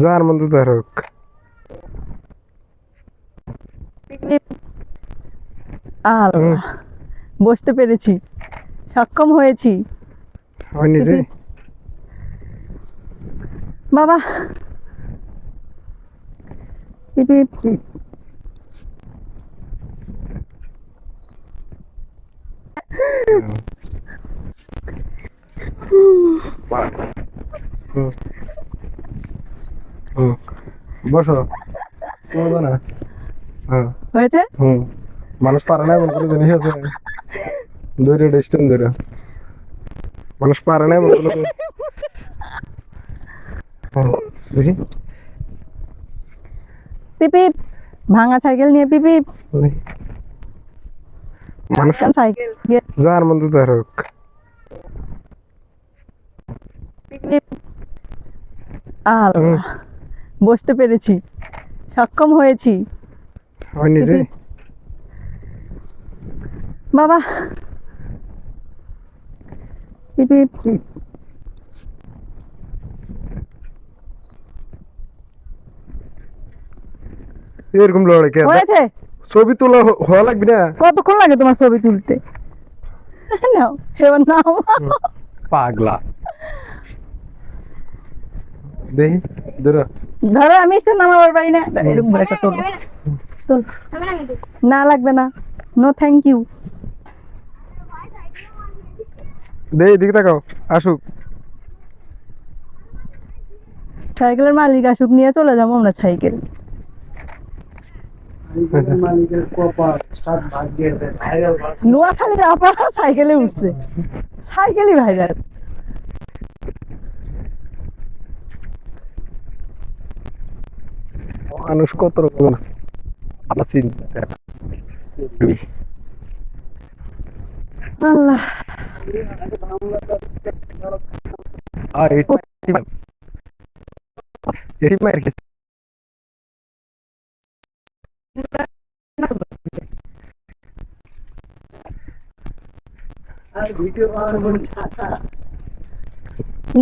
যার তার হোক। বসতে পেরেছি সক্ষম হয়েছি। হয়নি রে। বাবা। হুম। বসো। চলবে না? হ্যাঁ। হয়েছে? হুম। মানুষ পারে না এমন কোনো জিনিস আছে। ধরে ডিস্টেন্স ধরে মানুষ পারে না এমন কোনো দেখি। পিপি ভাঙা সাইকেল নিয়ে পিপি দেখি। মানুষ সাইকেল যার মধ্যে তার হোক। আল্লাহ। বসতে পেরেছি। সক্ষম হয়েছি। বাবা। এরকম লড়ে কে? হয়েছে। ছবি তোলা হওয়া লাগবে না? কতক্ষণ লাগে তোমার ছবি তুলতে? নাও এবার নাও। পাগলা। দেখি ধরো। ধরো আমি এটা নামাবার পারি না। এরকম করে একটা তোল। তোল। না লাগবে না। নো থ্যাংক ইউ দেখি দিকে তাকাও। আসুক। সাইকেলের মালিক আসুক নিয়ে চলে যাব আমরা সাইকেল। নোয়াখালীর আপা সাইকেলে উঠছে। সাইকেলই ভাইরাল। মানুষ কত রকম। আপনার চিন্তা আল্লাহ। আর এটা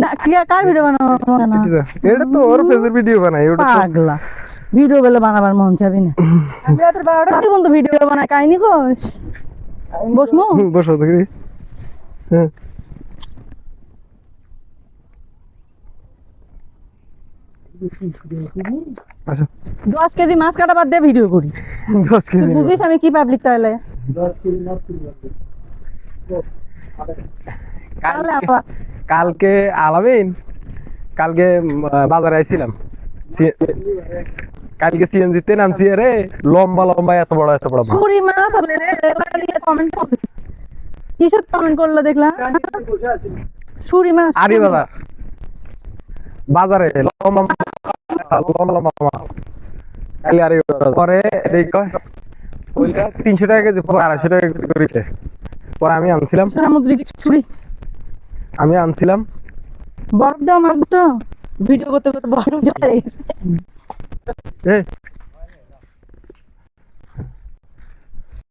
না কার ভিডিও বানাবো? এটা তো ওর ফেসের ভিডিও বানাই ওটা পাগলা। ভিডিও বেলে বানাবার মন চাবি না। রাতে বন্ধু ভিডিও বানায় কাহিনী কোস? বসমু বসো দেখি। হ্যাঁ। আচ্ছা। দশ কেজি মাছ কাটা বাদ দিয়ে ভিডিও করি। দশ কেজি বুঝিস আমি কি পাবলিক তাহলে? কালকে আলামিন কালকে বাজারে আইছিলাম। সি- কালকে সিএনজিতে নামছি রে। লম্বা লম্বা এত বড় এত বড় পুরি মাছ হবে রে। কমেন্ট করছে কিসের কমেন্ট করল দেখলাম সুরি মাছ। আরি বাজার বাজারে লম্বা লম্বা লম্বা মাছ। কালি আরি। পরে এই কয় ওইটা তিনশো টাকা কেজি পরে আড়াইশো টাকা করেছে। পরে আমি আনছিলাম। সামুদ্রিক ছুরি। আমি আনছিলাম। বরফ দেওয়া মাছ তো ভিডিও করতে করতে বরফ জমে গেছে।